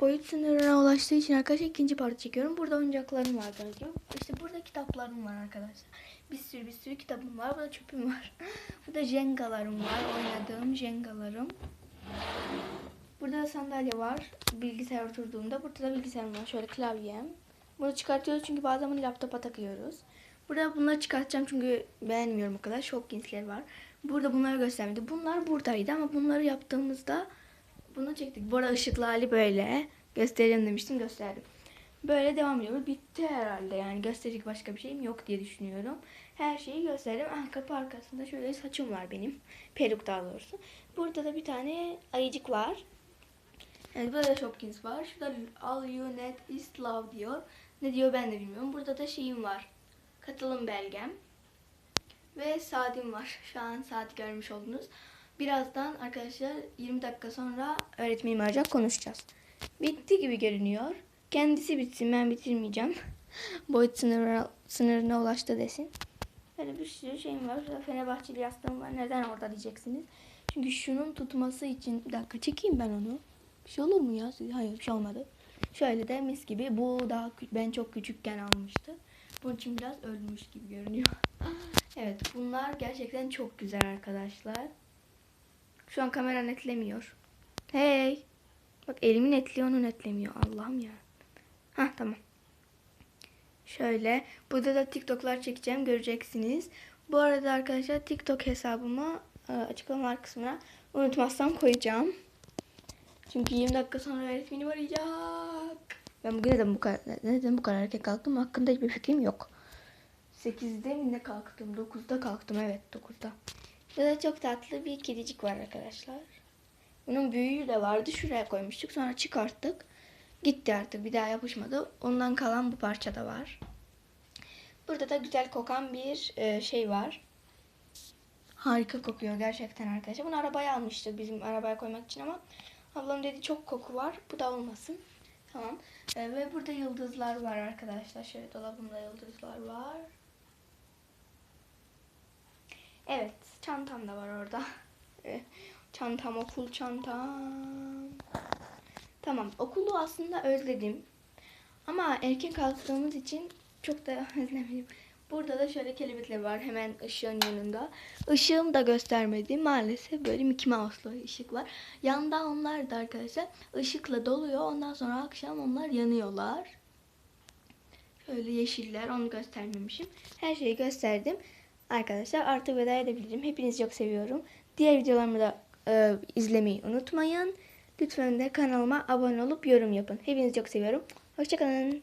boyut sınırına ulaştığı için arkadaşlar ikinci parti çekiyorum. Burada oyuncaklarım var gördüğüm. İşte burada kitaplarım var arkadaşlar. Bir sürü bir sürü kitabım var. Burada çöpüm var. burada jengalarım var. Oynadığım jengalarım. Burada da sandalye var. Bilgisayar oturduğumda. Burada da bilgisayarım var. Şöyle klavyem. Bunu çıkartıyoruz çünkü bazen bunu laptopa takıyoruz. Burada bunları çıkartacağım çünkü beğenmiyorum o kadar. Shopkins'ler var. Burada bunları göstermedi. Bunlar buradaydı ama bunları yaptığımızda bunu çektik. Arada ışıklı hali böyle. Göstereceğim demiştim gösterdim. Böyle devam ediyor. Bitti herhalde yani gösterecek başka bir şeyim yok diye düşünüyorum. Her şeyi gösterdim. Ah kapı arkasında şöyle saçım var benim. Peruk daha doğrusu. Burada da bir tane ayıcık var. Evet burada da Shopkins var. Şurada All You Need Is Love diyor. Ne diyor ben de bilmiyorum. Burada da şeyim var. Katılım belgem. Ve saatim var. Şu an saat görmüş oldunuz. Birazdan arkadaşlar 20 dakika sonra öğretmenim arayacak konuşacağız. Bitti gibi görünüyor. Kendisi bitsin ben bitirmeyeceğim. Boyut sınırına, sınırına ulaştı desin. Böyle bir sürü şeyim var. Fenerbahçeli yastığım var. Neden orada diyeceksiniz. Çünkü şunun tutması için bir dakika çekeyim ben onu. Bir şey olur mu ya? Hayır bir şey olmadı. Şöyle de mis gibi. Bu daha ben çok küçükken almıştı. Bunun için biraz ölmüş gibi görünüyor. evet bunlar gerçekten çok güzel arkadaşlar. Şu an kamera netlemiyor. Hey. Bak elimi netliyor onu netlemiyor. Allah'ım ya. Hah tamam. Şöyle. Burada da TikTok'lar çekeceğim. Göreceksiniz. Bu arada arkadaşlar TikTok hesabıma e, açıklamalar kısmına unutmazsam koyacağım. Çünkü 20 dakika sonra öğretmenim arayacak. Ben bugün neden bu kadar, neden bu kadar erken kalktım hakkında hiçbir fikrim yok. 8'de mi ne kalktım? 9'da kalktım evet 9'da. Burada çok tatlı bir kedicik var arkadaşlar. Bunun büyüğü de vardı. Şuraya koymuştuk. Sonra çıkarttık. Gitti artık. Bir daha yapışmadı. Ondan kalan bu parça da var. Burada da güzel kokan bir e, şey var. Harika kokuyor gerçekten arkadaşlar. Bunu arabaya almıştık bizim arabaya koymak için ama ablam dedi çok koku var. Bu da olmasın. Tamam. E, ve burada yıldızlar var arkadaşlar. Şöyle dolabımda yıldızlar var. Evet. Çantam da var orada. E, çantam okul çantam. Tamam. Okulu aslında özledim. Ama erken kalktığımız için çok da özlemedim. Burada da şöyle kelebekler var hemen ışığın yanında. Işığım da göstermedi. Maalesef böyle Mickey Mouse'lu ışık var. Yanda onlar da arkadaşlar ışıkla doluyor. Ondan sonra akşam onlar yanıyorlar. Şöyle yeşiller onu göstermemişim. Her şeyi gösterdim. Arkadaşlar artık veda edebilirim. Hepinizi çok seviyorum. Diğer videolarımı da e, izlemeyi unutmayın. Lütfen de kanalıma abone olup yorum yapın. Hepinizi çok seviyorum. Hoşçakalın.